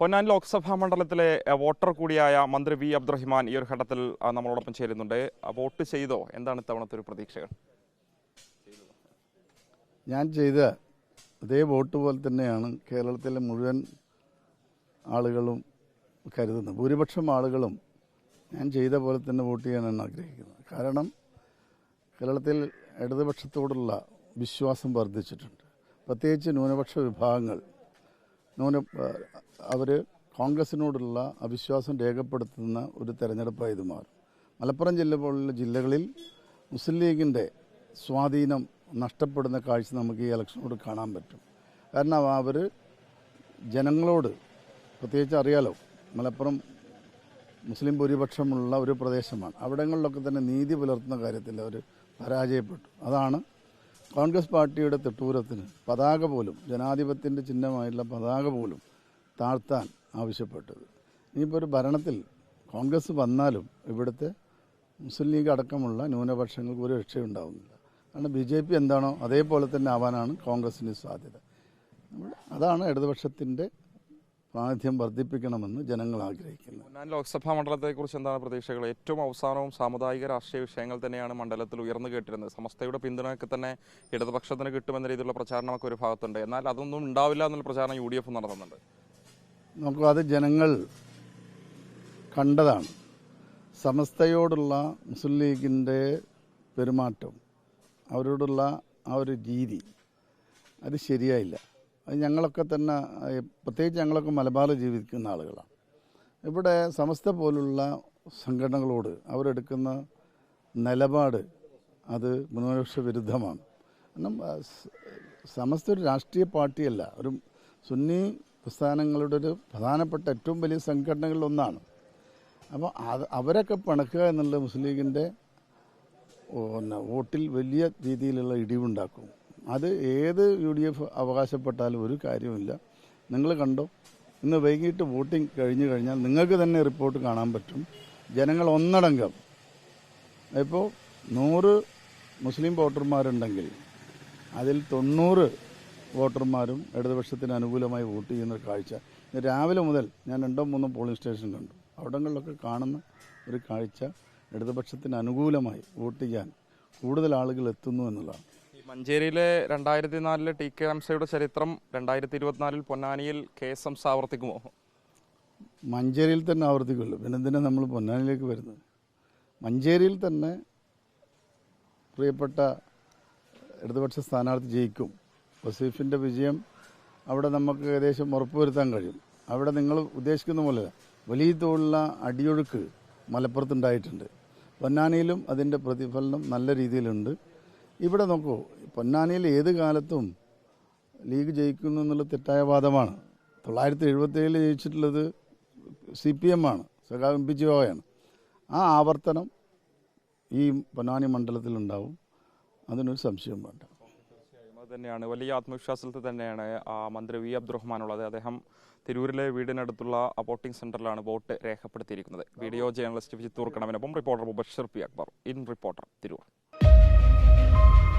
പൊന്നാൻ ലോക്സഭാ മണ്ഡലത്തിലെ വോട്ടർ കൂടിയായ മന്ത്രി വി അബ്ദുറഹിമാൻ ഈ ഒരു ഘട്ടത്തിൽ നമ്മളോടൊപ്പം ചേരുന്നുണ്ട്. വോട്ട് ചെയ്തോ? എന്താണ് ഇത്തവണത്തെ ഒരു പ്രതീക്ഷകൾ? ഞാൻ ചെയ്ത അതേ വോട്ട് പോലെ തന്നെയാണ് കേരളത്തിലെ മുഴുവൻ ആളുകളും കരുതുന്നത്. ഭൂരിപക്ഷം ആളുകളും ഞാൻ ചെയ്ത പോലെ തന്നെ വോട്ട് ചെയ്യാനാണ് ആഗ്രഹിക്കുന്നത്. കാരണം കേരളത്തിൽ ഇടതുപക്ഷത്തോടുള്ള വിശ്വാസം വർദ്ധിച്ചിട്ടുണ്ട്. പ്രത്യേകിച്ച് ന്യൂനപക്ഷ വിഭാഗങ്ങൾ ന്യൂന അവർ കോൺഗ്രസിനോടുള്ള അവിശ്വാസം രേഖപ്പെടുത്തുന്ന ഒരു തെരഞ്ഞെടുപ്പായി ഇത് മാറും. മലപ്പുറം ജില്ല പോലുള്ള ജില്ലകളിൽ മുസ്ലിം ലീഗിന്റെ സ്വാധീനം നഷ്ടപ്പെടുന്ന കാഴ്ച നമുക്ക് ഈ ഇലക്ഷനോട് കാണാൻ പറ്റും. കാരണം അവർ ജനങ്ങളോട് പ്രത്യേകിച്ച് അറിയാലോ മലപ്പുറം മുസ്ലിം ഭൂരിപക്ഷമുള്ള ഒരു പ്രദേശമാണ്. അവിടങ്ങളിലൊക്കെ തന്നെ നീതി പുലർത്തുന്ന കാര്യത്തിൽ അവർ പരാജയപ്പെട്ടു. അതാണ് കോൺഗ്രസ് പാർട്ടിയുടെ തെട്ടൂരത്തിന് പതാക പോലും ജനാധിപത്യത്തിന്റെ ചിഹ്നമായിട്ടുള്ള പതാക പോലും താഴ്ത്താൻ ആവശ്യപ്പെട്ടത്. ഇനിയിപ്പോൾ ഒരു ഭരണത്തിൽ കോൺഗ്രസ് വന്നാലും ഇവിടുത്തെ മുസ്ലിം ലീഗ് അടക്കമുള്ള ന്യൂനപക്ഷങ്ങൾക്ക് ഒരു രക്ഷയുണ്ടാവുന്നില്ല കാരണം ബി ജെ പി എന്താണോ അതേപോലെ തന്നെ ആവാനാണ് കോൺഗ്രസിന് സാധ്യത. അതാണ് ഇടതുപക്ഷത്തിന്റെ പ്രാതിനിധ്യം വർദ്ധിപ്പിക്കണമെന്ന് ജനങ്ങൾ ആഗ്രഹിക്കുന്നു. ഞാൻ ലോക്സഭാ മണ്ഡലത്തെക്കുറിച്ച് എന്താണ് പ്രതീക്ഷകൾ? ഏറ്റവും അവസാനവും സാമുദായിക രാഷ്ട്രീയ വിഷയങ്ങൾ തന്നെയാണ് മണ്ഡലത്തിൽ ഉയർന്നു കേട്ടിരുന്നത്. സമസ്തയുടെ പിന്തുണയൊക്കെ തന്നെ ഇടതുപക്ഷത്തിന് കിട്ടുമെന്ന രീതിയിലുള്ള പ്രചാരണമൊക്കെ ഒരു ഭാഗത്തുണ്ട്. എന്നാൽ അതൊന്നും ഉണ്ടാവില്ല എന്നുള്ള പ്രചാരണം യു ഡി എഫ് നടത്തുന്നുണ്ട്. നമുക്ക് അത് ജനങ്ങൾ കണ്ടതാണ്. സമസ്തയോടുള്ള മുസ്ലിം ലീഗിന്റെ പെരുമാറ്റം അവരോടുള്ള ആ ഒരു രീതി അത് ശരിയായില്ല. ഞങ്ങളൊക്കെ തന്നെ പ്രത്യേകിച്ച് ഞങ്ങളൊക്കെ മലബാറിൽ ജീവിക്കുന്ന ആളുകളാണ്. ഇവിടെ സമസ്ത പോലുള്ള സംഘടനകളോട് അവരെടുക്കുന്ന നിലപാട് അത് ന്യൂനപക്ഷ വിരുദ്ധമാണ്. കാരണം സമസ്ത ഒരു രാഷ്ട്രീയ പാർട്ടിയല്ല. ഒരു സുന്നി പ്രസ്ഥാനങ്ങളുടെ ഒരു പ്രധാനപ്പെട്ട ഏറ്റവും വലിയ സംഘടനകളിൽ ഒന്നാണ്. അപ്പോൾ അത് അവരൊക്കെ പിണക്കുക എന്നുള്ളത് മുസ്ലിം ലീഗിന്റെ വോട്ടിൽ വലിയ രീതിയിലുള്ള ഇടിവുണ്ടാക്കും. അത് ഏത് യു ഡി എഫ് അവകാശപ്പെട്ടാലും ഒരു കാര്യമില്ല നിങ്ങൾ കണ്ടോ? ഇന്ന് വൈകിട്ട് വോട്ടിംഗ് കഴിഞ്ഞു കഴിഞ്ഞാൽ നിങ്ങൾക്ക് തന്നെ റിപ്പോർട്ട് കാണാൻ പറ്റും. ജനങ്ങൾ ഒന്നടങ്കം. ഇപ്പോൾ നൂറ് മുസ്ലിം വോട്ടർമാരുണ്ടെങ്കിൽ അതിൽ തൊണ്ണൂറ് വോട്ടർമാരും ഇടതുപക്ഷത്തിന് അനുകൂലമായി വോട്ട് ചെയ്യുന്ന കാഴ്ച. രാവിലെ മുതൽ ഞാൻ രണ്ടോ മൂന്നോ പോളിംഗ് സ്റ്റേഷൻ കണ്ടു. അവിടങ്ങളിലൊക്കെ കാണുന്ന ഒരു കാഴ്ച ഇടതുപക്ഷത്തിന് അനുകൂലമായി വോട്ട് ചെയ്യാൻ കൂടുതൽ ആളുകൾ എത്തുന്നു എന്നുള്ളതാണ്. മഞ്ചേരിയിലെ രണ്ടായിരത്തി നാലിലെ ടി കെ ഹംസയുടെ ചരിത്രം രണ്ടായിരത്തി ഇരുപത്തിനാലിൽ പൊന്നാനിയിൽ കെ എസ് എംസ് ആവർത്തിക്കുമോ? മഞ്ചേരിയിൽ തന്നെ ആവർത്തിക്കുള്ളൂ. പിന്നെ എന്തിനാണ് നമ്മൾ പൊന്നാനിയിലേക്ക് വരുന്നത്? മഞ്ചേരിയിൽ തന്നെ പ്രിയപ്പെട്ട ഇടതുപക്ഷ സ്ഥാനാർത്ഥി ജയിക്കും. വസീഫിന്റെ വിജയം അവിടെ നമുക്ക് ഏകദേശം ഉറപ്പുവരുത്താൻ കഴിയും. അവിടെ നിങ്ങൾ ഉദ്ദേശിക്കുന്ന പോലെ വലിയ തോതിലുള്ള അടിയൊഴുക്ക് മലപ്പുറത്തുണ്ടായിട്ടുണ്ട് പൊന്നാനിയിലും അതിന്റെ പ്രതിഫലനം നല്ല രീതിയിലുണ്ട്. ഇവിടെ നോക്കൂ പൊന്നാനിയിൽ ഏത് കാലത്തും ലീഗ് ജയിക്കുന്നു എന്നുള്ള തെറ്റായ വാദമാണ്. തൊള്ളായിരത്തി എഴുപത്തേഴിൽ ജയിച്ചിട്ടുള്ളത് സി പി എം ആണ് സഖാവ് എം പി ജി ഓയാണ് ആ ആവർത്തനം ഈ പൊന്നാനി മണ്ഡലത്തിലുണ്ടാവും അതിനൊരു സംശയം വേണ്ട. തീർച്ചയായും അത് തന്നെയാണ്. വലിയ ആത്മവിശ്വാസത്തിൽ തന്നെയാണ് ആ മന്ത്രി വി അബ്ദുറഹ്മാൻ ഉള്ളത് അദ്ദേഹം തിരൂരിലെ വീടിനടുത്തുള്ള വോട്ടിംഗ് സെന്ററിലാണ് വോട്ട് രേഖപ്പെടുത്തിയിരിക്കുന്നത്. വീഡിയോ ജേർണലിസ്റ്റ് വിജിത്തൂർ കണവനൊപ്പം reporter Mubashir P Akbar. In reporter Tirur. you